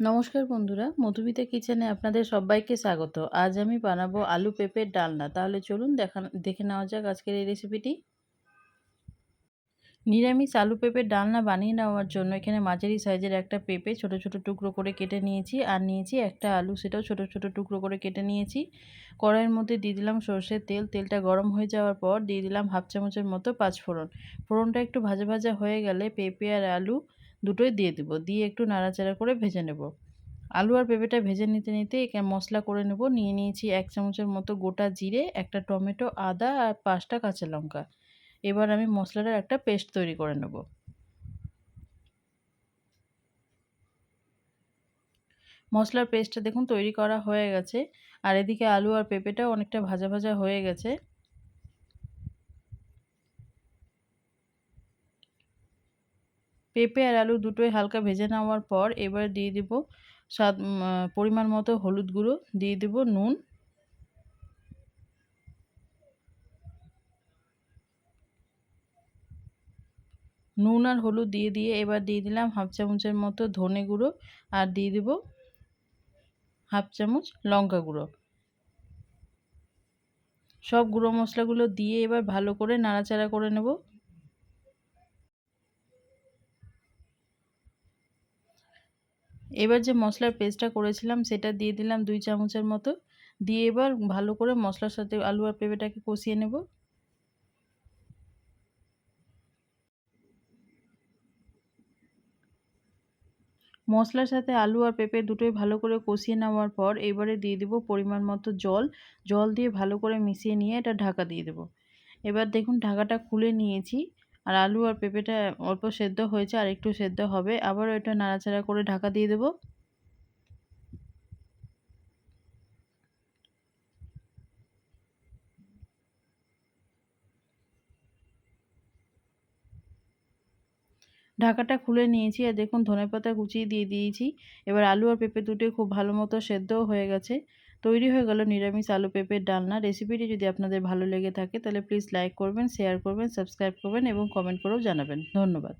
নমস্কার বন্ধুরা, মধুমিতা কিচেনে আপনাদের সবাইকে স্বাগত। আজ আমি বানাবো আলু পেঁপের ডালনা। তাহলে চলুন দেখা দেখে নেওয়া যাক আজকের এই রেসিপিটি নিরামিষ আলু পেঁপের ডালনা বানিয়ে নেওয়ার জন্য এখানে মাঝারি সাইজের একটা পেঁপে ছোট ছোট টুকরো করে কেটে নিয়েছি আর নিয়েছি একটা আলু। সেটাও ছোট ছোট টুকরো করে কেটে নিয়েছি। কড়াইয়ের মধ্যে দিয়ে দিলাম সর্ষের তেল। তেলটা গরম হয়ে যাওয়ার পর দিয়ে দিলাম হাফ চামচের মতো পাঁচ ফোড়ন ফোড়নটা একটু ভাজা ভাজা হয়ে গেলে পেঁপে আর আলু দুটোই দিয়ে দেবো। দিয়ে একটু নাড়াচাড়া করে ভেজে নেব। আলু আর পেঁপেটা ভেজে নিতে নিতে মশলা করে নেব। নিয়ে নিয়েছি এক চামচের মতো গোটা জিরে, একটা টমেটো, আদা আর পাঁচটা কাঁচা লঙ্কা। এবার আমি মশলাটার একটা পেস্ট তৈরি করে নেব। মশলার পেস্টটা দেখুন তৈরি করা হয়ে গেছে। আর এদিকে আলু আর পেঁপেটাও অনেকটা ভাজা ভাজা হয়ে গেছে। পেঁপে আর আলু দুটোই হালকা ভেজে নেওয়ার পর এবার দিয়ে দিব স্বাদ পরিমাণ মতো হলুদ গুঁড়ো, দিয়ে দেব নুন। নুন আর হলুদ দিয়ে দিয়ে এবার দিয়ে দিলাম হাফ চামচের মতো ধনে গুঁড়ো আর দিয়ে দেব হাফ চামচ লঙ্কা গুঁড়ো। সব গুঁড়ো মশলাগুলো দিয়ে এবার ভালো করে নাড়াচাড়া করে নেব। এবার যে মশলার পেস্টটা করেছিলাম, সেটা দিয়ে দিলাম দুই চামচের মতো। দিয়ে এবার ভালো করে মশলার সাথে আলু আর পেঁপেটাকে কষিয়ে নেব। মশলার সাথে আলু আর পেঁপে দুটোই ভালো করে কষিয়ে নেওয়ার পর, এবারে দিয়ে দেবো পরিমাণ মতো জল। জল দিয়ে ভালো করে মিশিয়ে নিয়ে এটা ঢাকা দিয়ে দেবো। এবার দেখুন, ঢাকাটা খুলে নিয়েছি। আর আলু আর পেঁপেটা অল্প সেদ্ধ হয়েছে, আর একটু সেদ্ধ হবে। আবারও এটা নাড়াচাড়া করে ঢাকা দিয়ে দেবো। ঢাকাটা খুলে নিয়েছি আর দেখুন ধনেপাতা কুচিয়ে দিয়ে দিয়েছি। এবার আলু আর পেঁপে দুটোই খুব ভালো মতো সেদ্ধও হয়ে গেছে। তৈরি হয়ে গেল নিরামিষ আলু পেঁপের ডালনা। রেসিপিটি যদি আপনাদের ভালো লেগে থাকে তাহলে প্লিজ লাইক করবেন, শেয়ার করবেন, সাবস্ক্রাইব করবেন এবং কমেন্ট করেও জানাবেন। ধন্যবাদ।